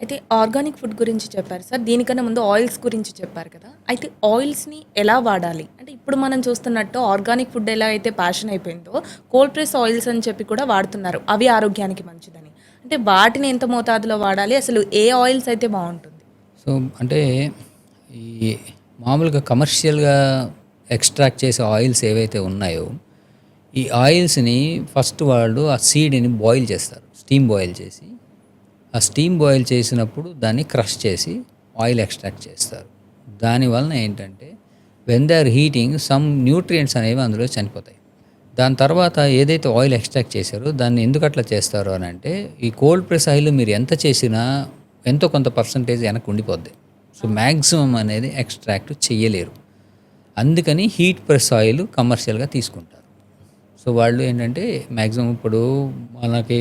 అయితే organic food గురించి చెప్పారు సార్. దీనికన్నా ముందు ఆయిల్స్ గురించి చెప్పారు కదా. అయితే ఆయిల్స్ని ఎలా వాడాలి? అంటే ఇప్పుడు మనం చూస్తున్నట్టు ఆర్గానిక్ ఫుడ్ ఎలా అయితే ప్యాషన్ అయిపోయిందో కోల్డ్ ప్రెస్ ఆయిల్స్ అని చెప్పి కూడా వాడుతున్నారు. అవి ఆరోగ్యానికి మంచిదని. అంటే వాటిని ఎంత మోతాదులో వాడాలి? అసలు ఏ ఆయిల్స్ అయితే బాగుంటుంది? సో అంటే ఈ మామూలుగా కమర్షియల్గా ఎక్స్ట్రాక్ట్ చేసే ఆయిల్స్ ఏవైతే ఉన్నాయో ఈ ఆయిల్స్ని ఫస్ట్ వాళ్ళు ఆ సీడ్ని బాయిల్ చేస్తారు. స్టీమ్ బాయిల్ చేసి ఆ స్టీమ్ బాయిల్ చేసినప్పుడు దాన్ని క్రష్ చేసి ఆయిల్ ఎక్స్ట్రాక్ట్ చేస్తారు. దానివలన ఏంటంటే when they are heating some nutrients అనేవి అందులో చనిపోతాయి. దాని తర్వాత ఏదైతే ఆయిల్ ఎక్స్ట్రాక్ట్ చేశారో దాన్ని ఎందుకు అట్లా చేస్తారు అని అంటే ఈ కోల్డ్ ప్రెస్ ఆయిల్ మీరు ఎంత చేసినా ఎంతో కొంత పర్సంటేజ్ వెనక్కి ఉండిపోద్ది. సో మ్యాక్సిమం అనేది ఎక్స్ట్రాక్ట్ చేయలేరు అందుకని హీట్ ప్రెస్ ఆయిల్ కమర్షియల్గా తీసుకుంటారు. సో వాళ్ళు ఏంటంటే మ్యాక్సిమం ఇప్పుడు మనకి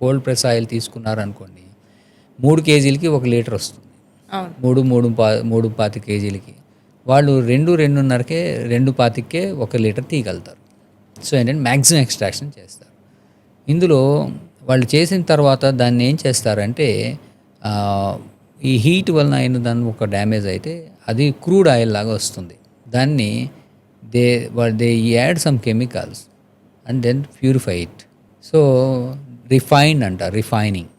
కోల్డ్ ప్రెస్ ఆయిల్ తీసుకున్నారనుకోండి మూడు కేజీలకి ఒక లీటర్ వస్తుంది. మూడు మూడు పా మూడు పాతి కేజీలకి. వాళ్ళు రెండు రెండున్నరకే రెండు పాతికే ఒక లీటర్ తీయగలుగుతారు. సో ఏంటంటే మ్యాక్సిమం ఎక్స్ట్రాక్షన్ చేస్తారు. ఇందులో వాళ్ళు చేసిన తర్వాత దాన్ని ఏం చేస్తారంటే ఈ హీట్ వలన అయిన దాని ఒక డ్యామేజ్ అయితే అది క్రూడ్ ఆయిల్ లాగా వస్తుంది. దాన్ని they they add some chemicals and then purify it. So refined అంట refining.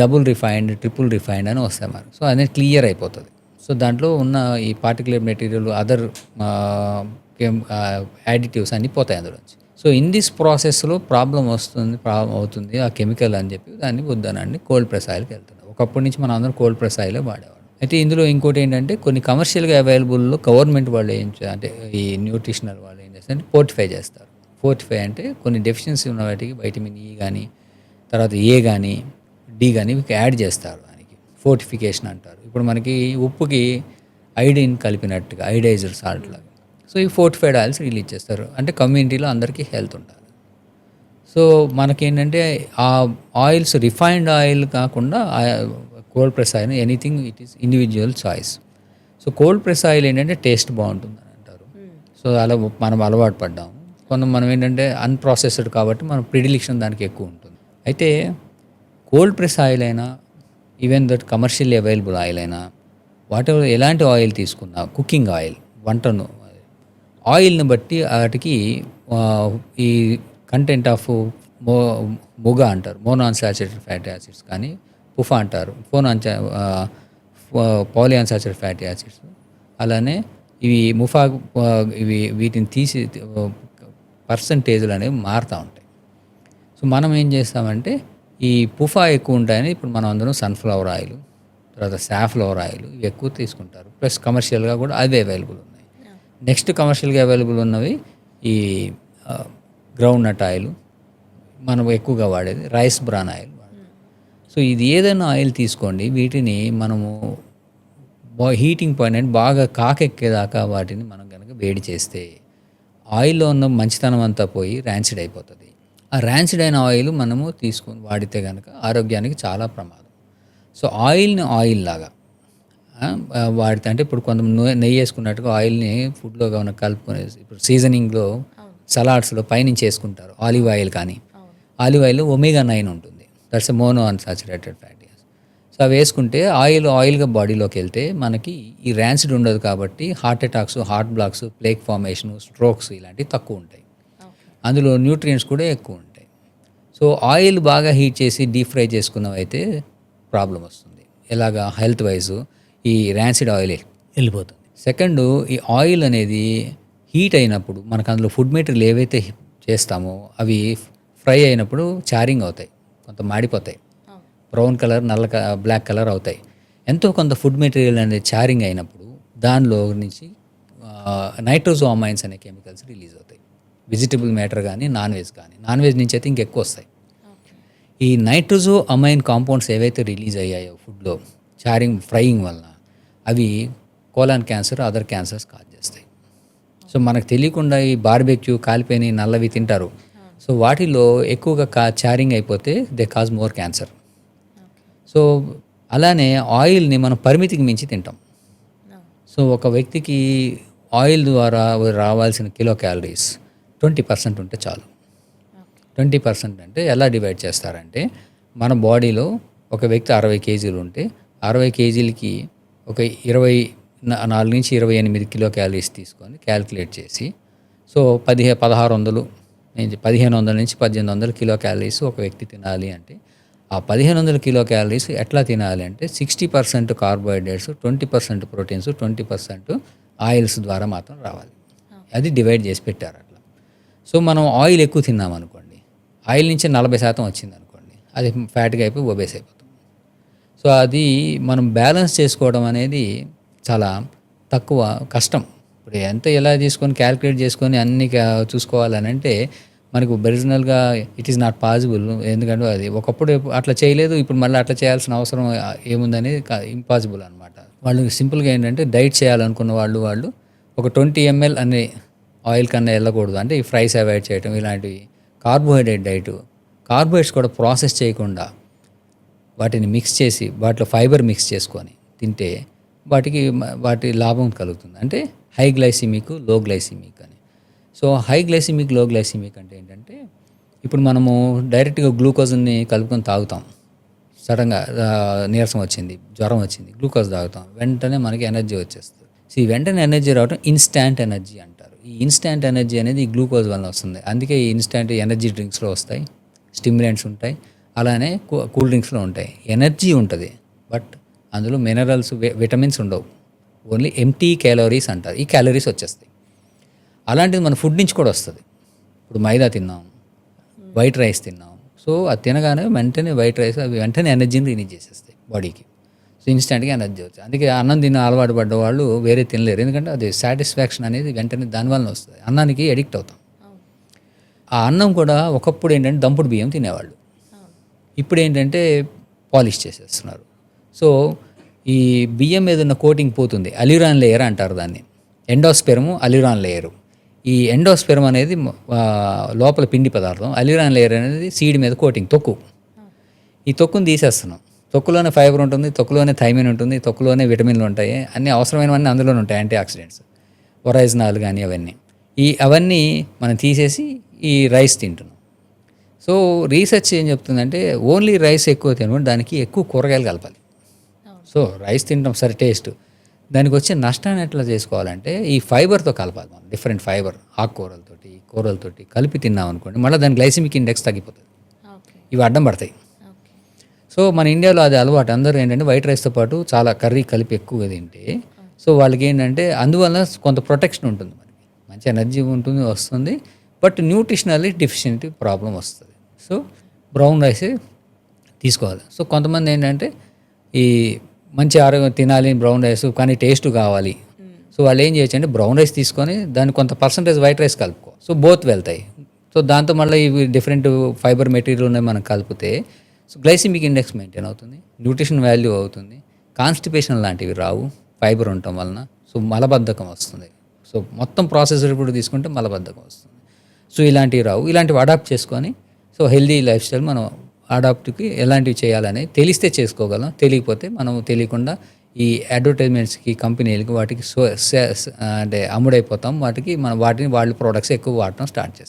Double refined triple refined అని వస్తాయి మరి. సో అనేది క్లియర్ అయిపోతుంది. సో దాంట్లో ఉన్న ఈ పార్టికులర్ మెటీరియల్ అదర్ యాడిటివ్స్ అన్నీ పోతాయి అందులోంచి సో ఇన్ దిస్ ప్రాసెస్లో ప్రాబ్లం వస్తుంది ప్రాబ్లం అవుతుంది ఆ కెమికల్ అని చెప్పి దాన్ని వద్దనండి కోల్డ్ ప్రెస్ ఆయిల్కి వెళ్తున్నాం ఒకప్పటి నుంచి మనం అందరం కోల్డ్ ప్రెస్ ఆయిలే వాడేవాళ్ళం. అయితే ఇందులో ఇంకోటి ఏంటంటే కొన్ని కమర్షియల్గా అవైలబుల్లో గవర్నమెంట్ వాళ్ళు ఏం అంటే ఈ న్యూట్రిషనల్ వాళ్ళు ఏం చేస్తారంటే ఫోర్టిఫై చేస్తారు. ఫోర్టిఫై అంటే కొన్ని డెఫిషియన్సీ ఉన్న వాటికి వైటమిన్ ఈ కానీ తర్వాత ఏ కానీ డి కానీ యాడ్ చేస్తారు దానికి. ఫోర్టిఫికేషన్ అంటారు. ఇప్పుడు మనకి ఉప్పుకి ఐడిన్ కలిపినట్టుగా ఐడైజర్ సాల్ట్ లాగా. సో ఈ ఫోర్టిఫైడ్ ఆయిల్స్ రిలీజ్ చేస్తారు. అంటే కమ్యూనిటీలో అందరికీ హెల్త్ ఉండాలి. సో మనకేంటంటే ఆ ఆయిల్స్ రిఫైన్డ్ ఆయిల్ కాకుండా cold press oil anything it is individual choice so cold press oil ఏంటంటే టేస్ట్ బాగుంటుంది అని అంటారు. సో అలా మనం అలవాటు పడ్డాము. కొంత మనం ఏంటంటే అన్ప్రాసెస్డ్ కాబట్టి మనం ప్రిడిలిక్షన్ దానికి ఎక్కువ ఉంటుంది. అయితే కోల్డ్ ప్రెస్ ఆయిల్ అయినా even that commercially available oil అయినా వాట్ ఎవర్ ఎలాంటి ఆయిల్ తీసుకున్నా కుకింగ్ ఆయిల్ వంటను ఆయిల్ని బట్టి వాటికి ఈ కంటెంట్ ఆఫ్ మో మొగ అంటారు మోనాన్సాచురేటెడ్ ఫ్యాటీ యాసిడ్స్ కానీ పుఫా అంటారు ఫోనాన్సా పాలియాన్సాచురేటెడ్ ఫ్యాటీ యాసిడ్స్ అలానే ఇవి ముఫా ఇవి వీటిని తీసి పర్సంటేజ్లు అనేవి మారుతూ ఉంటాయి. సో మనం ఏం చేస్తామంటే ఈ పుఫా ఎక్కువ ఉంటాయని ఇప్పుడు మనం అందరం సన్ఫ్లవర్ ఆయిల్ తర్వాత సాఫ్లవర్ ఆయిల్ ఇవి ఎక్కువ తీసుకుంటారు. ప్లస్ కమర్షియల్గా కూడా అవి అవైలబుల్ ఉన్నాయి. నెక్స్ట్ కమర్షియల్గా అవైలబుల్ ఉన్నవి ఈ గ్రౌండ్ నట్ ఆయిల్ మనం ఎక్కువగా వాడేది రైస్ బ్రాన్ ఆయిల్ సో ఇది ఏదైనా ఆయిల్ తీసుకోండి వీటిని మనము హీటింగ్ పాయింట్ అంటే బాగా కాకెక్కేదాకా వాటిని మనం కనుక వేడి చేస్తే ఆయిల్లో ఉన్న మంచితనం అంతా పోయి ర్యాన్సిడ్ అయిపోతుంది. ఆ ర్యాన్సిడ్ అయిన ఆయిల్ మనము తీసుకొని వాడితే కనుక ఆరోగ్యానికి చాలా ప్రమాదం. సో ఆయిల్ని ఆయిల్ లాగా వాడితే అంటే ఇప్పుడు కొంత నూ- నెయ్యి వేసుకున్నట్టుగా ఆయిల్ని ఫుడ్లో కావాలి కలుపుకొని ఇప్పుడు సీజనింగ్లో సలాడ్స్లో పైనుంచి వేసుకుంటారు ఆలివ్ ఆయిల్ కానీ. ఆలివ్ ఆయిల్ ఒమేగా నైన్ ఉంటుంది. That's a mono unsaturated fatty so అవి వేసుకుంటే ఆయిల్ ఆయిల్గా బాడీలోకి వెళ్తే మనకి ఈ ర్యాన్సిడ్ ఉండదు కాబట్టి heart attacks heart blocks plaque formation strokes ఇలాంటివి తక్కువ ఉంటాయి. అందులో న్యూట్రియంట్స్ కూడా ఎక్కువ ఉంటాయి. సో ఆయిల్ బాగా హీట్ చేసి డీప్ ఫ్రై చేసుకున్నవైతే ప్రాబ్లం వస్తుంది. ఎలాగా? హెల్త్ వైజ్ ఈ ర్యాన్సిడ్ ఆయిల్ వెళ్ళిపోతుంది. సెకండ్ ఈ ఆయిల్ అనేది హీట్ అయినప్పుడు మనకు అందులో ఫుడ్ మెటీరియల్ ఏవైతే చేస్తామో అవి ఫ్రై అయినప్పుడు చారింగ్ అవుతాయి. కొంత మాడిపోతాయి. బ్రౌన్ కలర్ నల్ల బ్లాక్ కలర్ అవుతాయి. ఎంతో కొంత ఫుడ్ మెటీరియల్ అనేది చారింగ్ అయినప్పుడు దానిలో నుంచి నైట్రోజో అమైన్స్ అనే కెమికల్స్ రిలీజ్ అవుతాయి. వెజిటబుల్ మ్యాటర్ కానీ నాన్ వెజ్ కానీ. నాన్ వెజ్ నుంచి అయితే ఇంకెక్కువ వస్తాయి. ఈ నైట్రోజో అమైన్ కాంపౌండ్స్ ఏవైతే రిలీజ్ అయ్యాయో ఫుడ్లో చారింగ్ ఫ్రైయింగ్ వలన అవి colon cancer other cancers cause చేస్తాయి. సో మనకు తెలియకుండా ఈ బార్బెక్యూ కాలిపోయిన నల్లవి తింటారు. సో వాటిలో ఎక్కువగా కా చారింగ్ అయిపోతే they cause more cancer. So అలానే ఆయిల్ని మనం పరిమితికి మించి తింటాం. సో ఒక వ్యక్తికి ఆయిల్ ద్వారా రావాల్సిన కిలో క్యాలరీస్ ట్వంటీ పర్సెంట్ ఉంటే చాలు. ట్వంటీ పర్సెంట్ అంటే ఎలా డివైడ్ చేస్తారంటే మన బాడీలో ఒక వ్యక్తి అరవై కేజీలు ఉంటే అరవై కేజీలకి ఒక ఇరవై నాలుగు నుంచి ఇరవై ఎనిమిది కిలో క్యాలరీస్ తీసుకొని క్యాలిక్యులేట్ చేసి సో పదిహే పదహారు వందలు పదిహేను వందల నుంచి పద్దెనిమిది వందల కిలో క్యాలరీస్ ఒక వ్యక్తి తినాలి అంటే ఆ పదిహేను వందల కిలో క్యాలరీస్ ఎట్లా తినాలి అంటే sixty percent carbohydrates twenty percent proteins twenty percent oils ద్వారా మాత్రం రావాలి. అది డివైడ్ చేసి పెట్టారు మనం ఆయిల్ ఎక్కువ తిన్నాం అనుకోండి ఆయిల్ నుంచి నలభై శాతం వచ్చింది అనుకోండి అది ఫ్యాట్గా అయిపోయి ఒబేస్ అయిపోతుంది. సో అది మనం బ్యాలెన్స్ చేసుకోవడం అనేది చాలా తక్కువ కష్టం. ఇప్పుడు ఎంత ఎలా తీసుకొని క్యాలిక్యులేట్ చేసుకొని అన్ని చూసుకోవాలని అంటే మనకు ఒరిజినల్గా ఇట్ ఈస్ నాట్ పాసిబుల్ ఎందుకంటే అది ఒకప్పుడు అట్లా చేయలేదు ఇప్పుడు మళ్ళీ అట్లా చేయాల్సిన అవసరం ఏముందనేది ఇంపాసిబుల్ అనమాట వాళ్ళు సింపుల్గా ఏంటంటే డైట్ చేయాలనుకున్న వాళ్ళు వాళ్ళు ఒక ట్వంటీ ఎంఎల్ అనే ఆయిల్ కన్నా వెళ్ళకూడదు. అంటే ఈ ఫ్రైస్ అవాయిడ్ చేయటం ఇలాంటివి. Carbohydrate diet. కార్బోహైడ్రేట్స్ కూడా ప్రాసెస్ చేయకుండా వాటిని మిక్స్ చేసి వాటిలో ఫైబర్ మిక్స్ చేసుకొని తింటే వాటికి వాటి లాభం కలుగుతుంది. అంటే హై గ్లైసిమిక్లో గ్లైసిమిక్ అని. So high glycemic low glycemic అంటే ఏంటంటే ఇప్పుడు మనము డైరెక్ట్గా గ్లూకోజ్ని కలుపుకొని తాగుతాం. సడన్గా నీరసం వచ్చింది జ్వరం వచ్చింది గ్లూకోజ్ తాగుతాం. వెంటనే మనకి ఎనర్జీ వచ్చేస్తుంది. సో ఈ వెంటనే ఎనర్జీ రావడం ఇన్స్టాంట్ ఎనర్జీ అంటారు. ఈ ఇన్స్టాంట్ ఎనర్జీ అనేది గ్లూకోజ్ వల్ల వస్తుంది. అందుకే ఈ ఇన్స్టాంట్ ఎనర్జీ డ్రింక్స్లో వస్తాయి. స్టిమ్యులెంట్స్ ఉంటాయి. అలానే కూల్ డ్రింక్స్లో ఉంటాయి. ఎనర్జీ ఉంటుంది. బట్ అందులో మినరల్స్ విటమిన్స్ ఉండవు. ఓన్లీ ఎంటీ క్యాలరీస్ అంటారు. ఈ క్యాలరీస్ వచ్చేస్తాయి. అలాంటిది మన ఫుడ్ నుంచి కూడా వస్తుంది. ఇప్పుడు మైదా తిన్నాం. వైట్ రైస్ తిన్నాం. సో అది తినగానే వెంటనే వైట్ రైస్ అవి వెంటనే ఎనర్జీని రిలీజ్ చేసేస్తాయి బాడీకి సో ఇన్స్టెంట్గా ఎనర్జీ వచ్చి అందుకే అన్నం తిన్న అలవాటు పడ్డ వాళ్ళు వేరే తినలేరు. ఎందుకంటే అది సాటిస్ఫాక్షన్ అనేది వెంటనే దానివల్ల వస్తుంది. అన్నానికి ఎడిక్ట్ అవుతాం. ఆ అన్నం కూడా ఒకప్పుడు ఏంటంటే దంపుడు బియ్యం తినేవాళ్ళు. ఇప్పుడు ఏంటంటే పాలిష్ చేసేస్తున్నారు. సో ఈ బియ్యం మీద ఉన్న కోటింగ్ పోతుంది. అలిరాన్ లేయర్ అంటారు దాన్ని. Endosperm aleurone layer. ఈ ఎండోస్పెరమ్ అనేది లోపల పిండి పదార్థం. అలిరాన్ లేయర్ అనేది సీడ్ మీద కోటింగ్ తొక్కు. ఈ తొక్కును తీసేస్తున్నాం. తొక్కులోనే ఫైబర్ ఉంటుంది తొక్కులోనే థైమిన్ ఉంటుంది తొక్కులోనే విటమిన్లు ఉంటాయి. అన్ని అవసరమైనవన్నీ అందులోనే ఉంటాయి యాంటీ ఆక్సిడెంట్స్ ఒరైజనాల్ కానీ అవన్నీ. ఈ అవన్నీ మనం తీసేసి ఈ రైస్ తింటున్నాం. సో రీసెర్చ్ ఏం చెప్తుందంటే ఓన్లీ రైస్ ఎక్కువ తినకుండా దానికి ఎక్కువ కూరగాయలు కలపాలి. సో రైస్ తింటాం సరే టేస్ట్. దానికి వచ్చే నష్టాన్ని ఎట్లా చేసుకోవాలంటే ఈ ఫైబర్తో కలపాలి మనం డిఫరెంట్ ఫైబర్ ఆకుకూరలతోటి కూరలతోటి కలిపి తిన్నాం అనుకోండి మళ్ళీ దాని గ్లైసిమిక్ ఇండెక్స్ తగ్గిపోతుంది. ఇవి అడ్డం పడతాయి. సో మన ఇండియాలో అది అలవాటు. అందరూ ఏంటంటే వైట్ రైస్తో పాటు చాలా కర్రీ కలిపి ఎక్కువగా తింటే సో వాళ్ళకి ఏంటంటే అందువల్ల కొంత ప్రొటెక్షన్ ఉంటుంది మనకి. మంచి ఎనర్జీ ఉంటుంది వస్తుంది. బట్ న్యూట్రిషనల్లీ డెఫిషియెంట్ ప్రాబ్లం వస్తుంది. సో బ్రౌన్ రైస్ తీసుకోవాలి. సో కొంతమంది ఏంటంటే ఈ మంచి ఆరోగ్యం తినాలి బ్రౌన్ రైస్ కానీ టేస్ట్ కావాలి. సో వాళ్ళు ఏం చేయొచ్చు అంటే బ్రౌన్ రైస్ తీసుకొని దాన్ని కొంత పర్సంటేజ్ వైట్ రైస్ కలుపుకో. సో బోత్ వెళ్తాయి. సో దాంతో మళ్ళీ ఇవి డిఫరెంట్ ఫైబర్ మెటీరియల్ ఉన్నాయి మనం కలిపితే సో గ్లైసిమిక్ ఇండెక్స్ మెయింటైన్ అవుతుంది. న్యూట్రిషన్ వాల్యూ అవుతుంది. కాన్స్టిపేషన్ లాంటివి రావు. ఫైబర్ ఉండటం వలన. సో మలబద్ధకం వస్తుంది. సో మొత్తం ప్రాసెసర్ ఇప్పుడు తీసుకుంటే మలబద్ధకం వస్తుంది. సో ఇలాంటివి రావు. ఇలాంటివి అడాప్ట్ చేసుకొని సో హెల్దీ లైఫ్ స్టైల్ మనం అడాప్ట్కి ఎలాంటివి చేయాలని తెలిస్తే చేసుకోగలం. తెలియకపోతే మనం తెలియకుండా ఈ అడ్వర్టైజ్మెంట్స్కి కంపెనీలకి వాటికి సో అంటే అమ్ముడైపోతాం. వాటికి మనం వాటిని వాళ్ళ ప్రోడక్ట్స్ ఎక్కువ వాడటం స్టార్ట్ చేస్తాం.